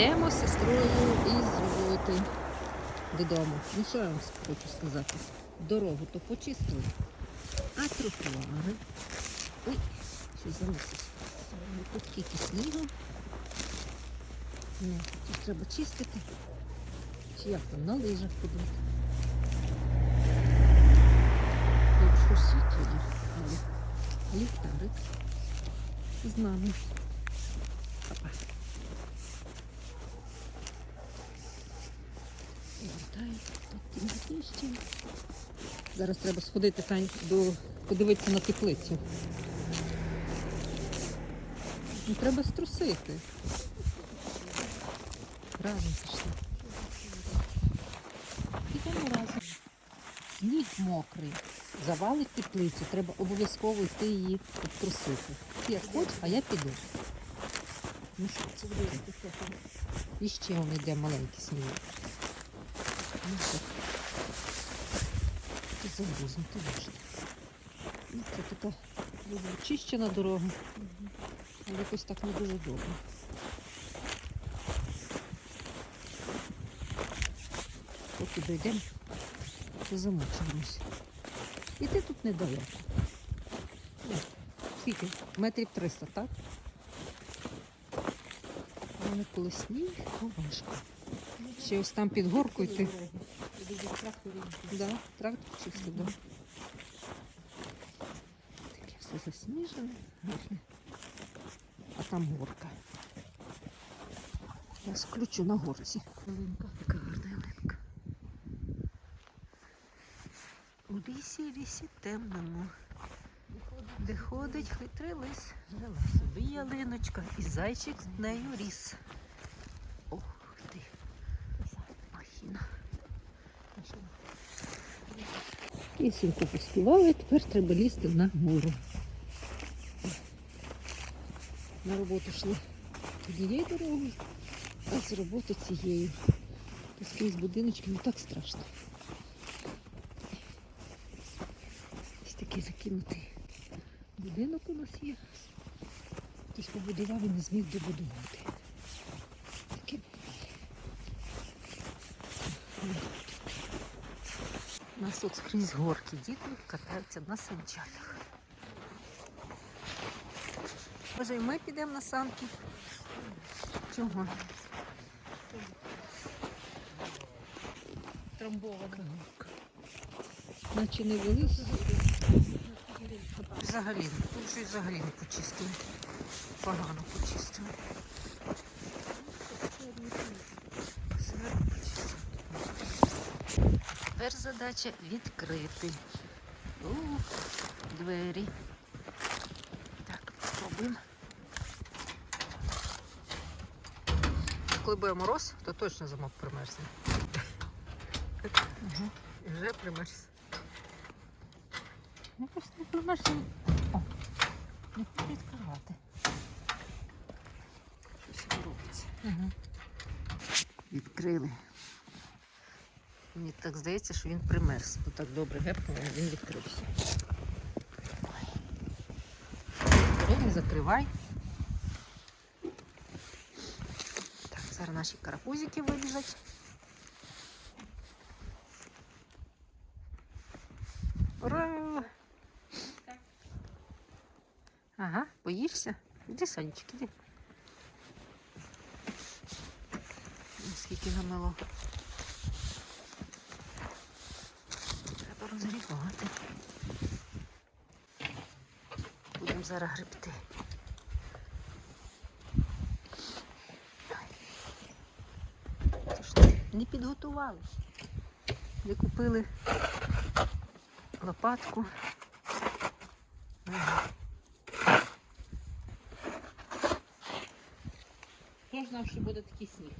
Йдемо з сестрою із роботи додому. Ну що я вам хочу сказати? Дорогу то почистили, а тротуари. Ой, щось заносить. Тут скільки снігу. Ну, тут треба чистити. Чи як там, на лижах ходити. Якщо світло є, але ліхтарик з нами. Папа. Зараз треба сходити Тань, до подивитися на теплицю. Ну, треба струсити. Разом пішли. Підемо разом. Сніг мокрий. Завалить теплицю. Треба обов'язково йти її обтрусити. Ти як хочеш, а я піду. Ну що це буде? І ще он йде маленький сніг. Ну. І загрузнути можна. Ну, це така ніби очищена дорога. Але якось так не дуже добре. Поки дійдемо, то замучимось. Іти тут недалеко. Ну, Скільки? Метрів 300, так? Але коли сніг, то важко. Ще ось там під горку йти. Да, трактор чисто, да. Таке все засніжене, гарне. А там горка. Я включу на горці. Ялинка. Яка гарна ялинка. У лісі, лісі темному. Де ходить хитрий лис. Жила собі ялиночка, і зайчик з нею ріс. Пісеньку поспівали, тепер треба лізти на гору. На роботу йшли однією дорогою, а з роботи цією. Скрізь будиночки не так страшно. Ось такий закинутий будинок у нас є. Хтось побудував і не зміг добудувати. Таке буває. У нас тут скрізь горки. Діти катаються на санчатах. Може, і ми підемо на санки? Чого? Трамбована. Наче не виліз. Взагалі, тут щось взагалі не почистили. Погано почистили. Все почистили. Тепер задача відкрити. Ух, двері. Так, спробуємо. Коли буде мороз, то точно замок примерзне. Угу. І вже примерз. Якось не примерзне. О, не хочу відкривати. Щось робиться. Угу. Відкрили. Мені так здається, що він примерз, бо так добре гепнув, він відкрився. Не закривай. Так, зараз наші карапузики вилізуть. Ура! Ага, боїшся? Іди, Сонечки, іди. Скільки намело. Розрівати. Будемо зараз ж не підготувались. Не купили лопатку. Хто ж знав, що буде такий сніг?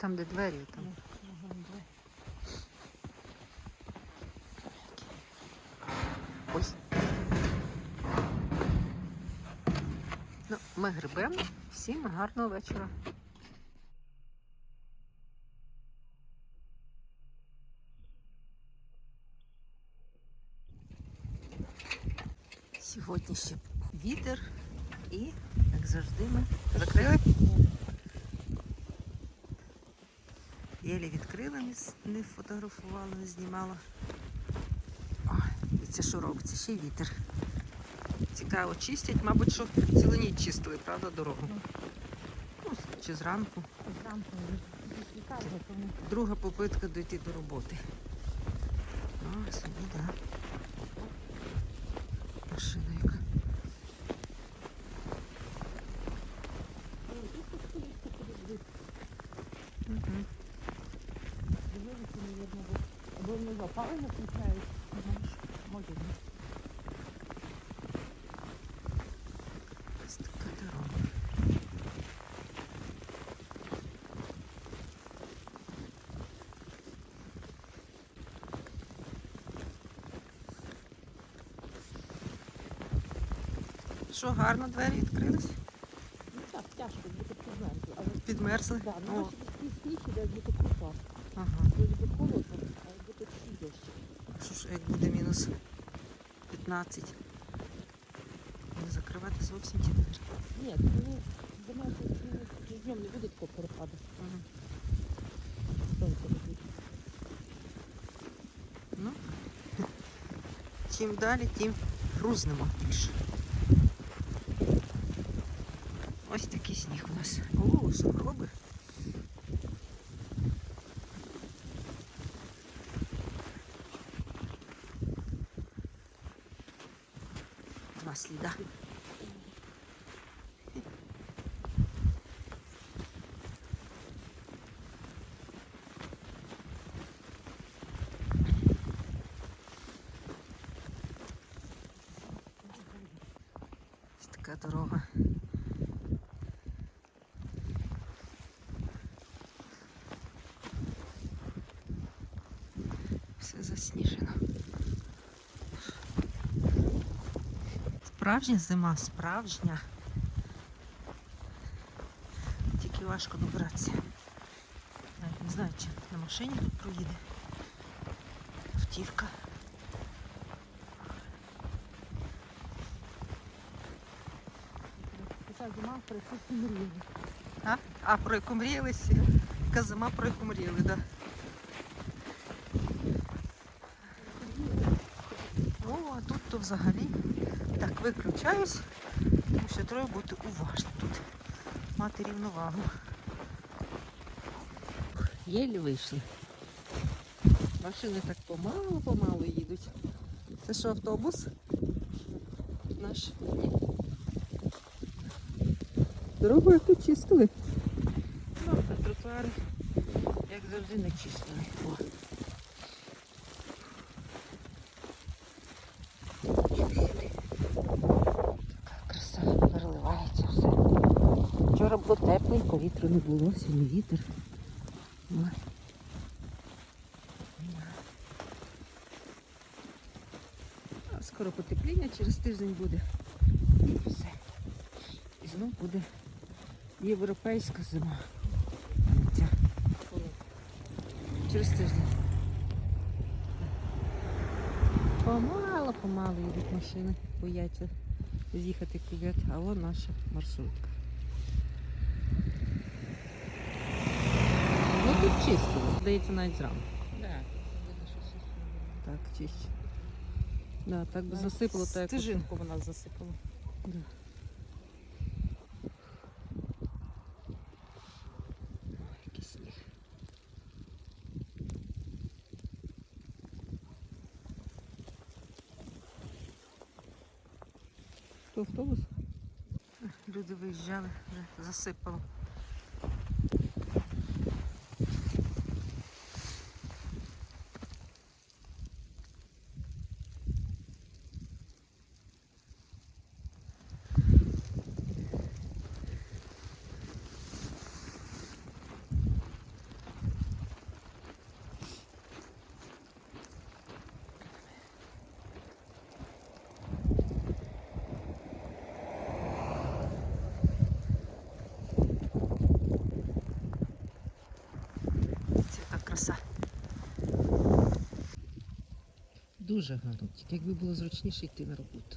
Там, де двері, там. Ой. Ну, ми грибемо. Всім гарного вечора. Сьогодні ще вітер І, як завжди, ми закрили. Єлі відкрила, не, фотографувала, не знімала. І це що робиться? Ще й вітер. Цікаво, чистять, мабуть, що цілу ніч чистили, правда, дорогу. Ну, чи зранку. Зранку Друга попитка дойти до роботи. О, собі, так. Да. Машина яка. Мгм. дивилися, мабуть, бо або вони запали не включають. Може, ні. Ось така дорога. Що, гарно двері відкрились? Ну так, тяжко, бути підмерзли. Але Підмерзли? О, ну такий сніг іде, як ага. Би холодно, а такий дощ. Що ж, як буде мінус 15? Не закривати зовсім ті двері. Ні, ну, що ну, днем не буде такого перепаду. Мгм. Сонце не буде. Ну, чим далі, тим грузнемо більше. Нас. О, сугроби. Два сліда. Така дорога. Справжня зима, справжня. Тільки важко добратися. Навіть не знаю, чи на машині тут проїде. Автівка. Така зима присутні мрії. А? А, про яку мріяли? Яка зима, про яку мріяли, так. О, а тут то взагалі. Так, виключаюсь, тому що треба бути уважним тут. Мати рівновагу. Єлі вийшли. Машини так помалу-помалу їдуть. Це що, автобус? Наш? Ні. Дорогу як тут чистили. Ну, тротуари, як завжди, не чистили. Чистили. Така краса переливається все. Було тепленько, вітру не було, сьогодні вітер. Скоро потепління, через тиждень буде. І все. І знов буде європейська зима. ця. Через тиждень. Помало, помало їдуть машини, бояться з'їхати кувет, а вон наша маршрутка. Ну тут чисто, здається, навіть зранку. Да. Так, чище. Да, так би засипало, так як Стежинку вона засипала. Да. Який сніг. Хто автобус? Люди виїжджали, вже засипало. Це така краса. Дуже гарно. Тільки якби було зручніше йти на роботу.